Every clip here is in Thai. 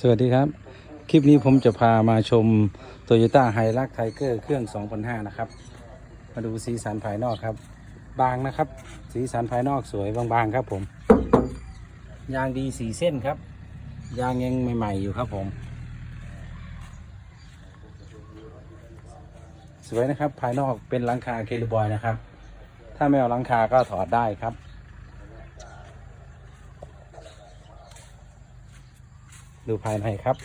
สวัสดีครับ คลิปนี้ผมจะพามาชม Toyota h i l u x Tiger เครื่อง 2005 นะครับ มาดูสีสันภายนอกครับ บางนะครับ สีสันภายนอกสวยบางๆครับผม ยางดีสีเส้นครับ ยางยังใหม่ๆอยู่ครับผม สวยนะครับภายนอกเป็นหลังคาเคลบอยนะครับ ถ้าไม่เอาหลังคาก็ถอดได้ครับ ดูภายในครับ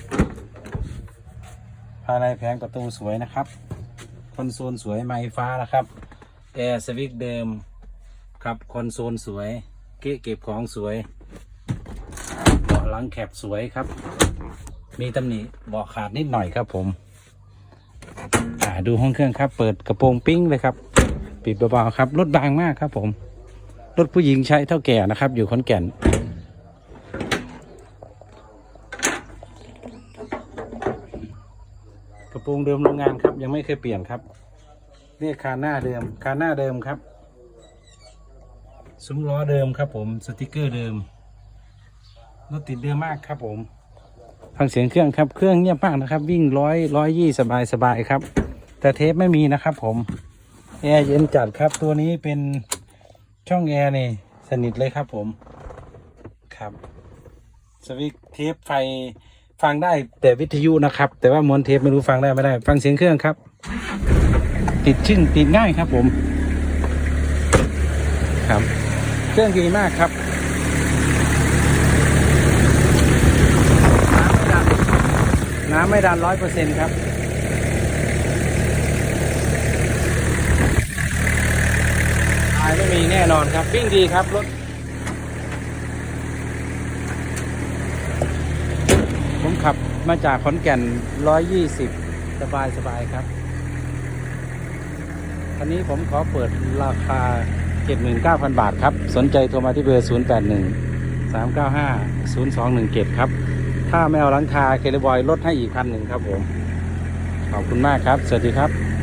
ภายในแผงประตูสวยนะครับ คอนโซลสวยไม้ฟ้านะครับ แอร์สวิกเดิมครับคอนโซลสวยเกะเก็บของสวยเบาะหลังแคบสวยครับ มีตำหนิเบาะขาดนิดหน่อยครับผมดูห้องเครื่องครับ เปิดกระโปรงปิ้งเลยครับ ปิดเบาๆครับรถบางมากครับผมรถผู้หญิงใช้เท่าแก่นะครับ อยู่ขอนแก่น กระโปรงเดิมโรงงานครับ ยังไม่เคยเปลี่ยนครับเรียกคาหน้าเดิมคาหน้าเดิมครับซุ้มล้อเดิมครับผมสติกเกอร์เดิมรถติดเดิมมากครับผมฟังเสียงเครื่องครับเครื่องเงียบมากนะครับ วิ่งร้อยร้อยยี่สบายสบายครับ แต่เทปไม่มีนะครับ ผมแอร์เย็นจัดครับ ตัวนี้เป็นช่องแอร์นี่สนิทเลยครับผมครับสวิตช์เทปไฟ ฟังได้แต่วิทยุนะครับ แต่ว่ามวนเทปไม่รู้ฟังได้ไม่ได้ ฟังเสียงเครื่องครับ ติดชึ่งติดง่ายครับผม ครับ เครื่องดีมากครับน้ำไม่ดันร้อยเปอร์เซ็นต์ครับตายไม่มีแน่นอนครับวิ่งดีครับรถ ผม ขับมาจากขอนแก่น 120 สบายสบายครับคันนี้ผมขอเปิดราคา 79,000 บาทครับ สนใจโทรมาที่เบอร์ 081 395 0217 ครับ ถ้าไม่เอาหลังคาเคลบอยลดให้อีกพันหนึ่งครับผม ขอบคุณมากครับ สวัสดีครับ